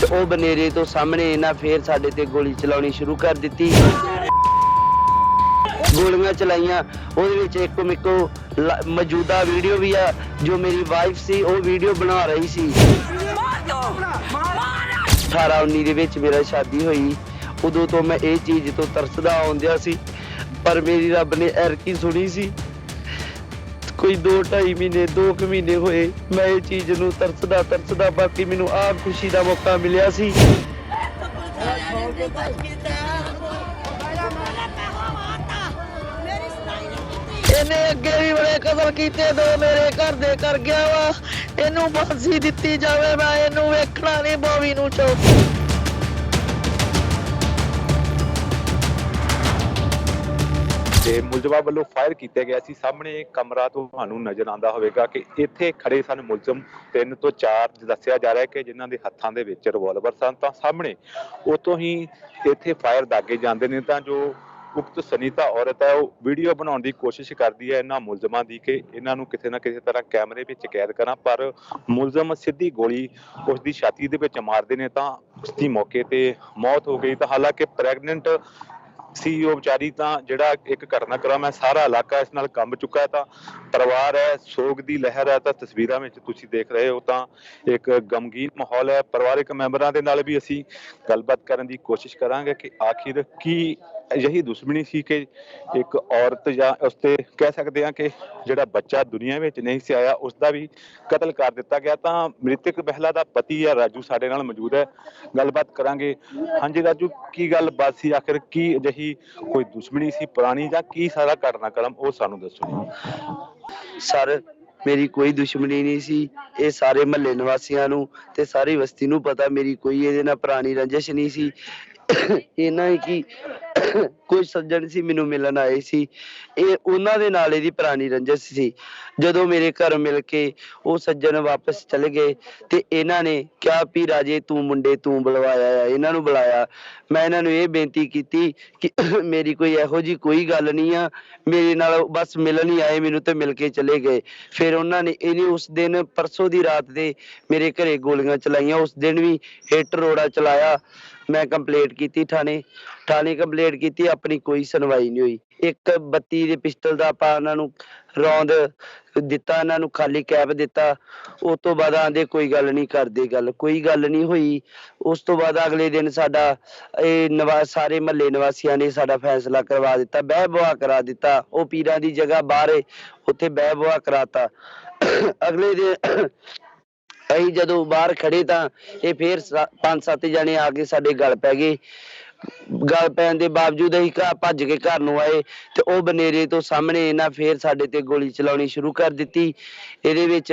ਤੇ ਉਹ ਬਨੇਰੇ ਤੋਂ ਸਾਹਮਣੇ ਇਹਨਾਂ ਫੇਰ ਸਾਡੇ ਤੇ ਗੋਲੀ ਚਲਾਉਣੀ ਸ਼ੁਰੂ ਕਰ ਦਿੱਤੀ। ਗੋਲੀਆਂ ਚਲਾਈਆਂ। ਉਹਦੇ ਵਿੱਚ ਇੱਕੋ ਮਿੱਕੋ ਮੌਜੂਦਾ ਵੀਡੀਓ ਵੀ ਆ, ਜੋ ਮੇਰੀ ਵਾਈਫ ਸੀ, ਉਹ ਵੀਡੀਓ ਬਣਾ ਰਹੀ ਸੀ। 18 19 ਦੇ ਵਿੱਚ ਮੇਰਾ ਸ਼ਾਦੀ ਹੋਈ। ਉਦੋਂ ਤੋਂ ਮੈਂ ਇਹ ਚੀਜ਼ ਤੋਂ ਤਰਸਦਾ ਆਉਂਦਿਆ ਸੀ, ਪਰ ਮੇਰੀ ਰੱਬ ਨੇ ਐਰਕੀ ਸੁਣੀ ਸੀ। ਕੋਈ 2 2.5 ਮਹੀਨੇ 2 ਕੁ ਮਹੀਨੇ ਹੋਏ, ਮੈਂ ਇਹ ਚੀਜ਼ ਨੂੰ ਤਰਸਦਾ ਤਰਸਦਾ, ਬਾਕੀ ਮੈਨੂੰ ਆਹ ਖੁਸ਼ੀ ਦਾ ਮੌਕਾ ਮਿਲਿਆ ਸੀ। ਇਹਨੇ ਅੱਗੇ ਵੀ ਬੜੇ ਕਤਲ ਕੀਤੇ, ਦੋ ਮੇਰੇ ਘਰ ਦੇ ਕਰ ਗਿਆ ਵਾ। ਇਹਨੂੰ ਫਾਂਸੀ ਦਿੱਤੀ ਜਾਵੇ, ਮੈਂ ਇਹਨੂੰ ਵੇਖਣਾ ਨਹੀਂ ਬੋਵੀ ਨੂੰ ਚੌਕ। ਤੇ ਮੁਲਜ਼ਮਾਂ ਵੱਲੋਂ ਫਾਇਰ ਕੀਤਾ ਗਿਆ ਸੀ। ਸਾਹਮਣੇ ਕਮਰਾ ਤੁਹਾਨੂੰ ਨਜ਼ਰ ਆਉਂਦਾ ਹੋਵੇਗਾ ਕਿ ਇੱਥੇ ਖੜੇ ਸਨ ਮੁਲਜ਼ਮ। ਤਿੰਨ ਤੋਂ ਚਾਰ ਦੱਸਿਆ ਜਾ ਰਿਹਾ ਕਿ ਜਿਨ੍ਹਾਂ ਦੇ ਹੱਥਾਂ ਦੇ ਵਿੱਚ ਰਿਵਾਲਵਰ ਸਨ। ਤਾਂ ਸਾਹਮਣੇ ਉਤੋਂ ਹੀ ਇੱਥੇ ਫਾਇਰ ਦਾਗੇ ਜਾਂਦੇ ਨੇ। ਤਾਂ ਜੋ ਉਕਤ ਸੁਨੀਤਾ ਔਰਤ ਹੈ, ਉਹ ਵੀਡੀਓ ਬਣਾਉਣ ਦੀ ਕੋਸ਼ਿਸ਼ ਕਰਦੀ ਹੈ ਇਹਨਾਂ ਮੁਲਜ਼ਮਾਂ ਦੀ ਕਿ ਇਹਨਾਂ ਨੂੰ ਕਿਸੇ ਨਾ ਕਿਸੇ ਤਰ੍ਹਾਂ ਕੈਮਰੇ ਵਿੱਚ ਕੈਦ ਕਰਾਂ। ਪਰ ਮੁਲਜ਼ਮ ਸਿੱਧੀ ਗੋਲੀ ਉਸ ਦੀ ਛਾਤੀ ਦੇ ਵਿੱਚ ਮਾਰਦੇ ਨੇ ਤਾਂ ਉਸ ਦੀ ਮੌਕੇ ਤੇ ਮੌਤ ਹੋ ਗਈ। ਤਾਂ ਹਾਲਾਂਕਿ ਪ੍ਰੈਗਨੈਂਟ ਸੀ, ਉਹ ਵਿਚਾਰੀ ਤਾਂ ਜਿਹੜਾ ਇੱਕ ਘਟਨਾਕ੍ਰਮ ਹੈ, ਸਾਰਾ ਇਲਾਕਾ ਇਸ ਨਾਲ ਕੰਬ ਚੁੱਕਾ ਹੈ ਤਾਂ ਪਰਿਵਾਰ ਹੈ, ਸੋਗ ਦੀ ਲਹਿਰ ਹੈ ਤਾਂ ਤਸਵੀਰਾਂ ਵਿੱਚ ਤੁਸੀਂ ਦੇਖ ਰਹੇ ਹੋ ਤਾਂ ਇੱਕ ਗਮਗੀਨ ਮਾਹੌਲ ਹੈ। ਪਰਿਵਾਰਕ ਮੈਂਬਰਾਂ ਦੇ ਨਾਲ ਵੀ ਅਸੀਂ ਗੱਲਬਾਤ ਕਰਨ ਦੀ ਕੋਸ਼ਿਸ਼ ਕਰਾਂਗੇ ਕਿ ਆਖਿਰ ਕੀ ਅਜਿਹੀ ਦੁਸ਼ਮਣੀ ਸੀ ਕਿ ਇੱਕ ਔਰਤ ਜਾਂ ਉਸ ਤੇ ਕਹਿ ਸਕਦੇ ਹਾਂ ਕਿ ਜਿਹੜਾ ਬੱਚਾ ਦੁਨੀਆ ਵਿੱਚ ਨਹੀਂ ਸੀ ਆਇਆ ਉਸ ਦਾ ਵੀ ਕਤਲ ਕਰ ਦਿੱਤਾ ਗਿਆ। ਤਾਂ ਮ੍ਰਿਤਕ ਮਹਿਲਾ ਦਾ ਪਤੀ ਹੈ, ਰਾਜੂ ਸਾਡੇ ਨਾਲ ਮੌਜੂਦ ਹੈ। ਗੱਲਬਾਤ ਕਰਾਂਗੇ। ਹਾਂਜੀ ਰਾਜੂ, ਕੀ ਗੱਲਬਾਤ ਸੀ? ਆਖਿਰ ਕੀ ਅਜਿਹੀ ਕੋਈ ਦੁਸ਼ਮਣੀ ਸੀ, ਪੁਰਾਣੀ ਜਾਂ ਕੀ ਸਾਰਾ ਘਟਨਾਕ੍ਰਮ? ਉਹ ਸਾਨੂੰ ਦੱਸੋ ਸਰ, ਮੇਰੀ ਕੋਈ ਦੁਸ਼ਮਣੀ ਨਹੀਂ ਸੀ। ਇਹ ਸਾਰੇ ਮਹੱਲੇ ਨਿਵਾਸੀਆਂ ਨੂੰ ਤੇ ਸਾਰੀ ਬਸਤੀ ਨੂੰ ਪਤਾ। ਮੇਰੀ ਕੋਈ ਇਹਦੇ ਨਾਲ ਪੁਰਾਣੀ ਰੰਜਿਸ਼ ਨਹੀਂ ਸੀ। ਇਹਨਾਂ ਹੀ ਕਿ ਕੁਝ ਸੱਜਣ ਸੀ, ਮੈਨੂੰ ਮਿਲਣ ਆਏ ਸੀ। ਇਹ ਉਹਨਾਂ ਦੇ ਨਾਲ ਇਹਦੀ ਪੁਰਾਣੀ ਰੰਜਿਸ਼ ਸੀ। ਜਦੋਂ ਮੇਰੇ ਘਰ ਮਿਲ ਕੇ ਉਹ ਸੱਜਣ ਵਾਪਸ ਚਲੇ ਗਏ ਤੇ ਇਹਨਾਂ ਨੇ ਕਿਹਾ ਵੀ ਰਾਜੇ ਤੂੰ ਮੁੰਡੇ ਤੂੰ ਬੁਲਵਾਇਆ ਆ, ਇਹਨਾਂ ਨੂੰ ਬੁਲਾਇਆ। ਮੈਂ ਇਹਨਾਂ ਨੂੰ ਇਹ ਬੇਨਤੀ ਕੀਤੀ ਕਿ ਮੇਰੀ ਕੋਈ ਇਹੋ ਜੀ ਕੋਈ ਗੱਲ ਨਹੀਂ ਆ। ਮੇਰੇ ਨਾਲ ਬਸ ਮਿਲਣ ਹੀ ਆਏ, ਮੈਨੂੰ ਤੇ ਮਿਲ ਕੇ ਚਲੇ ਗਏ। ਫਿਰ ਉਹਨਾਂ ਨੇ ਇਹਨੇ ਉਸ ਦਿਨ ਪਰਸੋਂ ਦੀ ਰਾਤ ਦੇ ਮੇਰੇ ਘਰੇ ਗੋਲੀਆਂ ਚਲਾਈਆਂ। ਉਸ ਦਿਨ ਵੀ ਹਿੱਟ ਰੋੜਾ ਚਲਾਇਆ। ਮੈਂ ਕੰਪਲੇਂਟ ਕੀਤੀ ਥਾਣੇ ਥਾਣੇ ਕੰਪਲੇਂਟ ਕੀਤੀ, ਆਪਣੀ ਕੋਈ ਸੁਣਵਾਈ ਨਹੀਂ ਹੋਈ। ਇੱਕ 32 ਦੇ ਪਿਸਟਲ ਦਾ ਆਪਾਂ ਉਹਨਾਂ ਨੂੰ ਰੌਂਦ ਦਿੱਤਾ, ਇਹਨਾਂ ਨੂੰ ਖਾਲੀ ਕੈਪ ਦਿੱਤਾ। ਉਸ ਤੋਂ ਬਾਅਦ ਆਂਦੇ ਕੋਈ ਗੱਲ ਨਹੀਂ ਕਰਦੇ ਗੱਲ, ਕੋਈ ਗੱਲ ਨਹੀਂ ਹੋਈ। ਉਸ ਤੋਂ ਬਾਅਦ ਅਗਲੇ ਦਿਨ ਸਾਡਾ ਇਹ ਨਵਾ, ਸਾਰੇ ਮਹੱਲੇ ਨਿਵਾਸੀਆਂ ਨੇ ਸਾਡਾ ਫੈਸਲਾ ਕਰਵਾ ਦਿੱਤਾ, ਬਹਿ ਬਵਾ ਕਰਾ ਦਿੱਤਾ। ਉਹ ਪੀਰਾਂ ਦੀ ਜਗ੍ਹਾ ਬਾਹਰ ਏ, ਉੱਥੇ ਬਹਿ ਬਵਾ ਕਰਾਤਾ। ਅਗਲੇ ਦਿਨ ਅਸੀਂ ਜਦੋਂ ਬਾਹਰ ਖੜੇ ਤਾਂ ਇਹ ਫੇਰ ਪੰਜ ਸੱਤ ਜਣੇ ਆ ਕੇ ਸਾਡੇ ਗਲ ਪੈ ਗਏ। ਗਲ ਪੈਣ ਦੇ ਬਾਵਜੂਦ ਅਸੀਂ ਘਰ ਭੱਜ ਕੇ ਘਰ ਨੂੰ ਆਏ ਤੇ ਉਹ ਬਨੇਰੇ ਤੋਂ ਸਾਹਮਣੇ ਇਹਨਾਂ ਫੇਰ ਸਾਡੇ ਤੇ ਗੋਲੀ ਚਲਾਉਣੀ ਸ਼ੁਰੂ ਕਰ ਦਿੱਤੀ। ਇਹਦੇ ਵਿੱਚ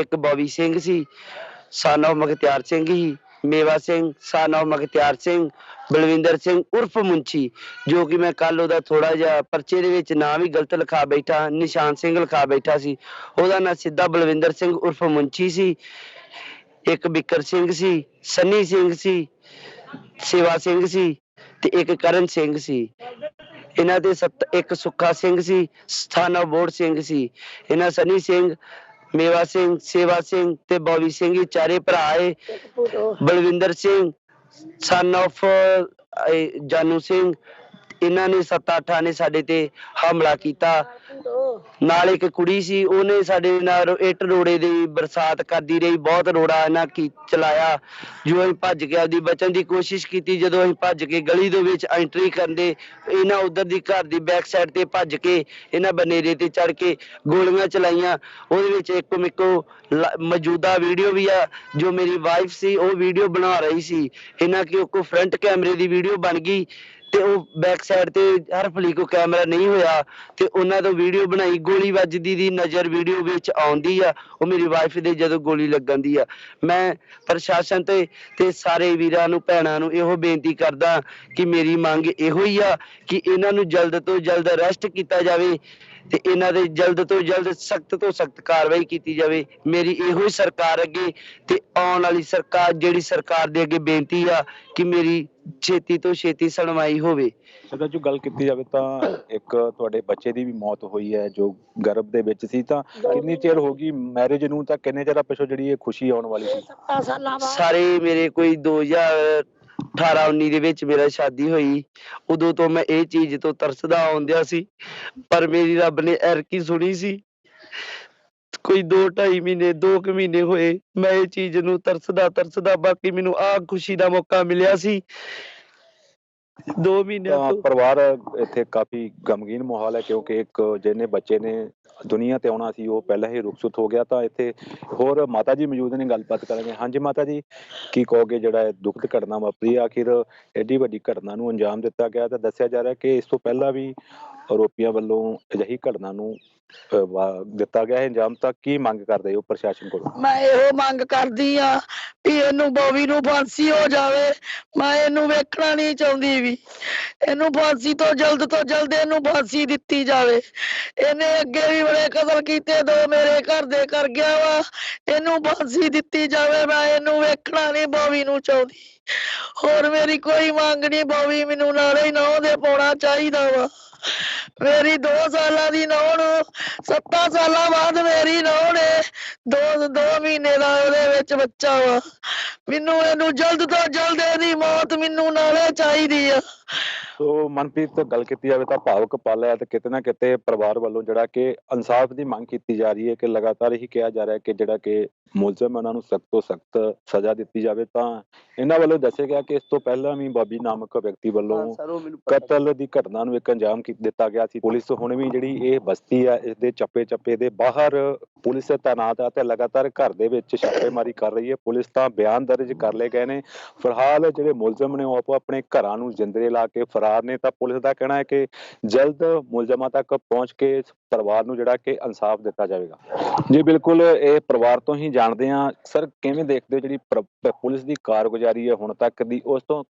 ਇੱਕ ਬੋਵੀ ਸਿੰਘ ਸੀ ਸਾਨੋ ਮਖਤਿਆਰ ਸਿੰਘ ਹੀ ਮੇਵਾ ਸਿੰਘ ਸਾਨੋ ਮਖਤਿਆਰ ਸਿੰਘ, ਬਲਵਿੰਦਰ ਸਿੰਘ, ਉਰਫ ਮੁੰਚੀ ਜੋ ਕਿ ਮੈਂ ਕੱਲ ਉਹਦਾ ਥੋੜਾ ਜਿਹਾ ਪਰਚੇ ਦੇ ਵਿੱਚ ਨਾਂ ਵੀ ਗਲਤ ਲਿਖਾ ਬੈਠਾ, ਨਿਸ਼ਾਨ ਸਿੰਘ ਲਿਖਾ ਬੈਠਾ ਸੀ। ਉਹਦਾ ਨਾਂ ਸਿੱਧਾ ਬਲਵਿੰਦਰ ਸਿੰਘ, ਉਰਫ ਮੁੰਚੀ ਸੀ। ਇੱਕ ਬਿੱਕਰ ਸਿੰਘ ਸੀ, ਸੰਨੀ ਸਿੰਘ ਸੀ, ਸੇਵਾ ਸਿੰਘ ਸੀ ਤੇ ਇੱਕ ਕਰਨ ਸਿੰਘ ਸੀ। ਇਹਨਾਂ ਦੇ ਇੱਕ ਸੁੱਖਾ ਸਿੰਘ ਸੀ ਸਥਾਨਾ ਬੋੜ ਸਿੰਘ ਸੀ। ਇਹਨਾਂ ਸੰਨੀ ਸਿੰਘ, ਮੇਵਾ ਸਿੰਘ, ਸੇਵਾ ਸਿੰਘ ਤੇ ਬੋਵੀ ਸਿੰਘ ਇਹ ਚਾਰੇ ਭਰਾ ਏ। ਬਲਵਿੰਦਰ ਸਿੰਘ ਸਨ of ਜਾਨੂ ਸਿੰਘ ਇਹਨਾਂ ਨੇ ਸੱਤ ਅੱਠਾਂ ਨੇ ਸਾਡੇ ਤੇ ਹਮਲਾ ਕੀਤਾ। ਨਾਲ ਇੱਕ ਕੁੜੀ ਸੀ, ਉਹਨੇ ਸਾਡੇ ਨਾਲ ਇੱਟ ਰੋੜੇ ਦੀ ਬਰਸਾਤ ਕਰਦੀ ਰਹੀ, ਬਹੁਤ ਰੋੜਾ ਇਹਨਾਂ ਕੀ ਚਲਾਇਆ। ਜੋ ਅਸੀਂ ਭੱਜ ਕੇ ਆਪਦੀ ਬਚਣ ਦੀ ਕੋਸ਼ਿਸ਼ ਕੀਤੀ, ਜਦੋਂ ਅਸੀਂ ਭੱਜ ਕੇ ਗਲੀ ਦੇ ਵਿੱਚ ਐਂਟਰੀ ਕਰਦੇ ਇਹਨਾਂ ਉਧਰ ਦੀ ਘਰ ਦੀ ਬੈਕ ਸਾਈਡ ਤੇ ਭੱਜ ਕੇ ਇਹਨਾਂ ਬਨੇਰੇ ਤੇ ਚੜ ਕੇ ਗੋਲੀਆਂ ਚਲਾਈਆਂ। ਉਹਦੇ ਵਿੱਚ ਇੱਕੋ ਮਿੱਕੋ ਮੌਜੂਦਾ ਵੀਡੀਓ ਵੀ ਆ, ਜੋ ਮੇਰੀ ਵਾਈਫ ਸੀ, ਉਹ ਵੀਡੀਓ ਬਣਾ ਰਹੀ ਸੀ। ਇਹਨਾਂ ਕਿ ਕੋ ਫਰੰਟ ਕੈਮਰੇ ਦੀ ਵੀਡੀਓ ਬਣ ਗਈ। ਤੇ ਉਹ ਬੈਕ ਸਾਈਡ ਤੇ ਹਰ ਕੋ ਕੈਮਰਾ ਨਹੀਂ ਹੋਇਆ ਤੇ ਉਹਨਾਂ ਤੋਂ ਵੀਡੀਓ ਬਣਾਈ, ਗੋਲੀ ਵੱਜਦੀ ਦੀ ਨਜ਼ਰ ਵੀਡੀਓ ਵਿੱਚ ਆਉਂਦੀ ਆ, ਉਹ ਮੇਰੀ ਵਾਈਫ ਦੇ ਜਦੋਂ ਗੋਲੀ ਲੱਗਣ ਦੀ ਆ। ਮੈਂ ਪ੍ਰਸ਼ਾਸਨ ਤੇ ਤੇ ਸਾਰੇ ਵੀਰਾਂ ਨੂੰ, ਭੈਣਾਂ ਨੂੰ ਇਹੋ ਬੇਨਤੀ ਕਰਦਾ ਕਿ ਮੇਰੀ ਮੰਗ ਇਹੋ ਹੀ ਆ ਕਿ ਇਹਨਾਂ ਨੂੰ ਜਲਦ ਤੋਂ ਜਲਦ ਅਰੈਸਟ ਕੀਤਾ ਜਾਵੇ। ਤੇ ਇਹਨਾਂ ਦੇ ਜਲਦ ਤੋਂ ਜਲਦ ਸਖਤ ਤੋਂ ਸਖਤ ਕਾਰਵਾਈ ਕੀਤੀ ਜਾਵੇ। ਮੇਰੀ ਇਹੋ ਹੀ ਸਰਕਾਰ ਅੱਗੇ ਤੇ ਆਉਣ ਵਾਲੀ ਸਰਕਾਰ ਜਿਹੜੀ ਸਰਕਾਰ ਦੇ ਅੱਗੇ ਬੇਨਤੀ ਆ ਕਿ ਮੇਰੀ ਛੇਤੀ ਤੋਂ ਛੇਤੀ ਸੁਣਵਾਈ ਹੋਵੇ। ਜਦੋਂ ਜੋ ਗੱਲ ਕੀਤੀ ਜਾਵੇ ਤਾਂ ਇੱਕ ਤੁਹਾਡੇ ਬੱਚੇ ਦੀ ਵੀ ਮੌਤ ਹੋਈ ਹੈ ਜੋ ਗਰਭ ਦੇ ਵਿੱਚ ਸੀ ਤਾਂ ਕਿੰਨੀ ਚਿਰ ਹੋ ਗਈ ਮੈਰਿਜ ਨੂੰ ਤਾਂ ਕਿੰਨੇ ਚਿਰ ਪਿਛੋਂ ਜਿਹੜੀ ਇਹ ਖੁਸ਼ੀ ਆਉਣ ਵਾਲੀ ਸੀ? ਸੱਤਾਂ ਸਾਲਾਂ ਬਾਅਦ। ਸਾਰੇ ਮੇਰੇ ਕੋਈ 2018 19 ਦੇ ਵਿੱਚ ਮੇਰਾ ਸ਼ਾਦੀ ਹੋਈ। ਉਦੋਂ ਤੋਂ ਮੈਂ ਇਹ ਚੀਜ਼ ਤੋਂ ਤਰਸਦਾ ਆਉਂਦਿਆ ਸੀ, ਪਰ ਮੇਰੀ ਰੱਬ ਨੇ ਐਰਕੀ ਸੁਣੀ ਸੀ। ਕੋਈ 2 2.5 ਮਹੀਨੇ 2 ਕੁ ਮਹੀਨੇ ਹੋਏ, ਮੈਂ ਇਹ ਚੀਜ਼ ਨੂੰ ਤਰਸਦਾ ਤਰਸਦਾ ਬਾਕੀ ਮੈਨੂੰ ਆ ਖੁਸ਼ੀ ਦਾ ਮੌਕਾ ਮਿਲਿਆ ਸੀ 2 ਮਹੀਨਿਆਂ ਤਾਂ ਤੋਂ। ਪਰਿਵਾਰ ਇੱਥੇ ਕਾਫੀ ਗਮਗੀਨ ਮਾਹੌਲ ਹੈ ਕਿਉਂਕਿ ਇੱਕ ਜਿਹਨੇ ਬੱਚੇ ਨੇ ਦੁਨੀਆ ਤੇ ਆਉਣਾ ਸੀ ਉਹ ਪਹਿਲਾਂ ਹੀ ਰੁਖਸਤ ਹੋ ਗਿਆ ਤਾਂ ਇੱਥੇ ਹੋਰ ਮਾਤਾ ਜੀ ਮੌਜੂਦ ਨੇ ਗੱਲਬਾਤ ਕਰਾਂਗੇ। ਹਾਂਜੀ ਮਾਤਾ ਜੀ ਕੀ ਕਹੋਗੇ ਜਿਹੜਾ ਇਹ ਦੁਖਦ ਘਟਨਾ ਵਾਪਰੀ? ਆਖਿਰ ਐਡੀ ਵੱਡੀ ਘਟਨਾ ਨੂੰ ਅੰਜਾਮ ਦਿੱਤਾ ਗਿਆ ਤਾਂ ਦੱਸਿਆ ਜਾ ਰਿਹਾ ਕਿ ਇਸ ਤੋਂ ਪਹਿਲਾਂ ਵੀ ਆਰੋਪੀਆਂ ਵੱਲੋਂ ਅਜਿਹੀ ਘਟਨਾ ਨੂੰ ਦਿੱਤਾ ਗਿਆ ਹੈ ਅੰਜਾਮ, ਤਾਂ ਕੀ ਮੰਗ ਕਰਦੇ ਹੋ ਪ੍ਰਸ਼ਾਸਨ ਕੋਲੋਂ? ਮੈਂ ਇਹੋ ਮੰਗ ਕਰਦੀ ਆ ਵੀ ਇਹਨੂੰ ਬੋਵੀ ਨੂੰ ਫਾਂਸੀ ਹੋ ਜਾਵੇ। ਮੈਂ ਇਹਨੂੰ ਵੇਖਣਾ ਨਹੀਂ ਚਾਹੁੰਦੀ ਵੀ। ਇਹਨੂੰ ਫਾਂਸੀ ਤੋਂ ਜਲਦ ਤੋਂ ਜਲਦ ਇਹਨੂੰ ਫਾਂਸੀ ਦਿੱਤੀ ਜਾਵੇ। ਇਹਨੇ ਅੱਗੇ ਵੀ ਬੜੇ ਕਤਲ ਕੀਤੇ, ਦੋ ਮੇਰੇ ਘਰ ਦੇ ਕਰ ਗਿਆ ਵਾ। ਇਹਨੂੰ ਫਾਂਸੀ ਦਿੱਤੀ ਜਾਵੇ, ਮੈਂ ਇਹਨੂੰ ਵੇਖਣਾ ਨਹੀਂ ਬੋਵੀ ਨੂੰ ਚਾਹੁੰਦੀ। ਹੋਰ ਮੇਰੀ ਕੋਈ ਮੰਗ ਨਹੀਂ, ਬੋਵੀ ਮੈਨੂੰ ਨਾਲੇ ਹੀ ਨਹੁੰ ਦੇ ਪਾਉਣਾ ਚਾਹੀਦਾ ਵਾ। ਮੇਰੀ 2 ਸਾਲਾਂ ਦੀ ਨੌਂ ਨੂੰ 7 ਸਾਲਾਂ ਬਾਅਦ ਮੇਰੀ ਨੌਂ ਨੇ ਦੋ ਦੋ ਮਹੀਨੇ ਦਾ ਉਹਦੇ ਵਿੱਚ ਬੱਚਾ ਵਾ। ਮੈਨੂੰ ਇਹਨੂੰ ਜਲਦ ਤੋਂ ਜਲਦ ਇਹਦੀ ਮੌਤ ਮੈਨੂੰ ਨਾਲੇ ਚਾਹੀਦੀ ਆ। ਸੋ ਮਨਪ੍ਰੀਤ, ਗੱਲ ਕੀਤੀ ਜਾਵੇ ਤਾਂ ਭਾਵਕ ਪਲ ਹੈ ਤੇ ਕਿਤੇ ਨਾ ਕਿਤੇ ਪਰਿਵਾਰ ਵੱਲੋਂ ਜਿਹੜਾ ਕਿ ਇਨਸਾਫ ਦੀ ਮੰਗ ਕੀਤੀ ਜਾ ਰਹੀ ਹੈ ਕਿ ਲਗਾਤਾਰ ਹੀ ਕਿਹਾ ਜਾ ਰਿਹਾ ਹੈ ਕਿ ਜਿਹੜਾ ਕਿ ਮੁਲਜ਼ਮ ਹੈ ਉਹਨਾਂ ਨੂੰ ਸਖਤ ਤੋਂ ਸਖਤ ਸਜ਼ਾ ਦਿੱਤੀ ਜਾਵੇ ਤਾਂ ਇਹਨਾਂ ਵੱਲੋਂ ਦੱਸਿਆ ਗਿਆ ਕਿ ਇਸ ਤੋਂ ਪਹਿਲਾਂ ਵੀ ਬਾਬੀ ਨਾਮਕ ਵਿਅਕਤੀ ਵੱਲੋਂ ਕਤਲ ਦੀ ਘਟਨਾ ਨੂੰ ਇੱਕ ਅੰਜਾਮ ਦਿੱਤਾ ਗਿਆ ਸੀ। ਪੁਲਿਸ ਹੁਣ ਵੀ ਜਿਹੜੀ ਇਹ ਬਸਤੀ ਆ ਇਸ ਦੇ ਚੱਪੇ ਚੱਪੇ ਦੇ ਬਾਹਰ ਪੁਲਿਸ ਤਾਇਨਾਤ ਆ ਤੇ ਲਗਾਤਾਰ ਘਰ ਦੇ ਵਿੱਚ ਛਾਪੇਮਾਰੀ ਕਰ ਰਹੀ ਹੈ। ਪੁਲਿਸ ਤਾਂ ਬਿਆਨ ਦਰਜ ਕਰ ਲਏ ਗਏ ਨੇ। ਫਿਲਹਾਲ ਜਿਹੜੇ ਮੁਲਜ਼ਮ ਨੇ ਉਹ ਆਪੋ ਆਪਣੇ ਘਰਾਂ ਨੂੰ ਜਿੰਦਰੇ ਲਾ ਕੇ ਫਰਾਰ ਨੇ। ਤਾਂ ਪੁਲਿਸ ਦਾ ਕਹਿਣਾ ਹੈ ਕਿ ਜਲਦ ਮੁਲਜ਼ਮਾਂ ਤੱਕ ਪਹੁੰਚ ਕੇ ਪਰਿਵਾਰ ਨੂੰ ਜਿਹੜਾ ਕਿ ਇਨਸਾਫ ਦਿੱਤਾ ਜਾਵੇਗਾ। ਜੀ, ਬਿਲਕੁਲ ਇਹ ਪਰਿਵਾਰ ਤੋਂ ਹੀ ਜਾਣਦੇ ਆ ਸਰ, ਕਿਵੇਂ ਦੇਖਦੇ ਹੋ ਜਿਹੜੀ ਪੁਲਿਸ ਦੀ ਕਾਰਗੁਜ਼ਾਰੀ ਹੈ ਹੁਣ ਤੱਕ ਦੀ? ਉਸ ਤੋਂ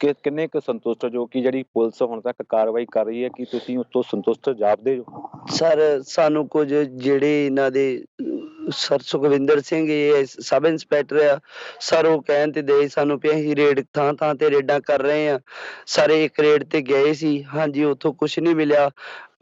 ਕਿ, ਕਿੰਨੇ ਕੁ ਸੰਤੁਸ਼ਟ ਹੋ ਜੋ ਕਿ ਜਿਹੜੀ ਪੁਲਿਸ ਹੁਣ ਤੱਕ ਕਾਰਵਾਈ ਕਰ ਰਹੀ ਹੈ, ਕਿ ਤੁਸੀਂ ਉਸ ਤੋਂ ਸੰਤੁਸ਼ਟ ਜਾਪਦੇ ਹੋ ਸਰ, ਸਾਨੂੰ ਕੁਝ ਜਿਹੜੇ ਇਹਨਾਂ ਦੇ ਸਰ ਸੁਖਵਿੰਦਰ ਸਿੰਘ ਇਹ ਸਬ ਇੰਸਪੈਕਟਰ ਆ। ਸਰ ਉਹ ਕਹਿਣ ਤੇ ਦੇ ਸਾਨੂੰ ਵੀ ਅਸੀਂ ਰੇਡ ਥਾਂ ਥਾਂ ਤੇ ਰੇਡਾਂ ਕਰ ਰਹੇ ਆ। ਸਾਰੇ ਇੱਕ ਰੇਡ ਤੇ ਗਏ ਸੀ। ਹਾਂਜੀ, ਉੱਥੋਂ ਕੁਝ ਨਹੀਂ ਮਿਲਿਆ।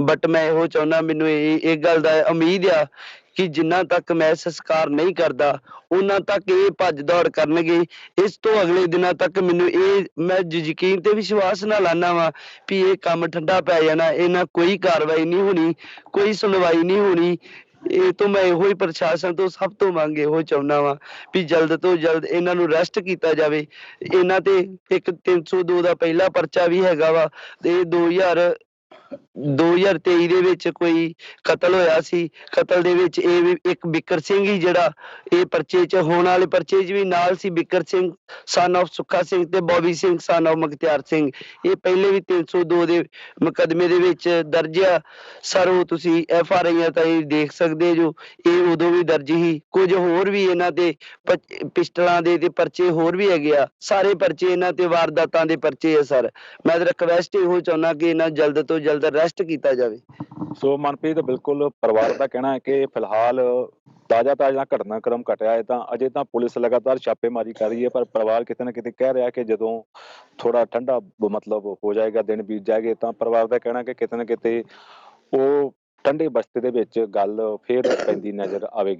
ਬਟ ਮੈਂ ਇਹੋ ਚਾਹੁੰਦਾ, ਮੈਨੂੰ ਇਹ ਇਹ ਗੱਲ ਦਾ ਉਮੀਦ ਆ ਕਿ ਜਿੰਨਾ ਤੱਕ ਮੈਂ ਸੰਸਕਾਰ ਨਹੀਂ ਕਰਦਾ, ਉਹਨਾਂ ਤੱਕ ਇਹ ਭੱਜ ਦੌੜ ਕਰਨਗੇ। ਇਸ ਤੋਂ ਅਗਲੇ ਦਿਨਾਂ ਤੱਕ ਮੈਨੂੰ ਇਹ, ਮੈਂ ਯਕੀਨ ਤੇ ਵਿਸ਼ਵਾਸ ਨਾਲ ਆਨਾ ਵਾ ਵੀ ਇਹ ਕੰਮ ਠੰਡਾ ਪੈ ਜਾਣਾ। ਇਹਨਾਂ ਕੋਈ ਕਾਰਵਾਈ ਨਹੀਂ ਹੋਣੀ, ਕੋਈ ਸੁਣਵਾਈ ਨਹੀਂ ਹੋਣੀ। ਇਹ ਤੋਂ ਮੈਂ ਇਹੋ ਹੀ ਪ੍ਰਸ਼ਾਸਨ ਤੋਂ ਸਭ ਤੋਂ ਮੰਗ ਇਹੋ ਚਾਹੁੰਦਾ ਵਾਂ ਵੀ ਜਲਦ ਤੋਂ ਜਲਦ ਇਹਨਾਂ ਨੂੰ ਰੈਸਟ ਕੀਤਾ ਜਾਵੇ। ਇਹਨਾਂ ਤੇ ਇੱਕ 302 ਦਾ ਪਹਿਲਾ ਪਰਚਾ ਵੀ ਹੈਗਾ ਵਾ ਤੇ 2000 2023 ਦੇ ਵਿੱਚ ਕੋਈ ਕਤਲ ਹੋਇਆ ਸੀ। ਕਤਲ ਦੇ ਵਿੱਚ ਇਹ ਵੀ ਇੱਕ ਬਿਕਰ ਸਿੰਘ ਹੀ ਜਿਹੜਾ ਇਹ ਪਰਚੇ 'ਚ ਹੋਣ ਵਾਲੇ ਪਰਚੇ 'ਚ ਵੀ ਨਾਲ ਸੀ। ਬਿੱਕਰ ਸਿੰਘ ਸਨ of ਸੁੱਖਾ ਸਿੰਘ ਤੇ ਬੋਬੀ ਸਿੰਘ ਸਨ of ਮਖਤਿਆਰ ਸਿੰਘ। ਇਹ ਪਹਿਲੇ ਵੀ 302 ਦੇ ਮੁਕੱਦਮੇ ਦੇ ਵਿੱਚ ਦਰਜ ਆ। ਸਰ, ਉਹ ਤੁਸੀਂ ਐਫ ਆਰ ਆਈਆਂ ਤਾਂ ਇਹ ਦੇਖ ਸਕਦੇ ਜੋ, ਇਹ ਉਦੋਂ ਵੀ ਦਰਜ ਹੀ ਕੁਝ ਹੋਰ ਵੀ ਇਹਨਾਂ ਦੇ ਪਿਸਟਲਾਂ ਦੇ ਤੇ ਪਰਚੇ ਹੋਰ ਵੀ ਹੈਗੇ ਆ। ਸਾਰੇ ਪਰਚੇ ਇਹਨਾਂ ਤੇ ਵਾਰਦਾਤਾਂ ਦੇ ਪਰਚੇ ਆ, ਸਰ। ਮੈਂ ਤਾਂ ਰਿਕਵੈਸਟ ਇਹੋ ਚਾਹੁੰਦਾ ਕਿ ਇਹਨਾਂ ਜਲਦ ਤੋਂ ਜਲਦ ਅਰੈਸਟ ਕੀਤਾ ਜਾਵੇ। ਸੋ ਮਨਪ੍ਰੀਤ, ਬਿਲਕੁਲ ਪਰਿਵਾਰ ਦਾ ਕਹਿਣਾ ਹੈ ਕਿ ਫਿਲਹਾਲ ਤਾਜ਼ਾ ਤਾਜ਼ਾ ਘਟਨਾਕ੍ਰਮ ਘਟਿਆ ਹੈ ਤਾਂ ਅਜੇ ਤਾਂ ਪੁਲਿਸ ਲਗਾਤਾਰ ਛਾਪੇਮਾਰੀ ਕਰ ਰਹੀ ਹੈ, ਪਰ ਪਰਿਵਾਰ ਕਿਤੇ ਨਾ ਕਿਤੇ ਕਹਿ ਰਿਹਾ ਕਿ ਜਦੋਂ ਥੋੜਾ ਠੰਡਾ ਮਤਲਬ ਹੋ ਜਾਏਗਾ, ਦਿਨ ਬੀਤ ਜਾਏਗੇ, ਤਾਂ ਪਰਿਵਾਰ ਦਾ ਕਹਿਣਾ ਕਿ ਕਿਤੇ ਨਾ ਕਿਤੇ ਉਹ ਠੰਡੇ ਬਸਤੇ ਦੇ ਵਿੱਚ ਗੱਲ ਫੇਰ ਪੈਂਦੀ ਨਜ਼ਰ ਆਵੇਗੀ।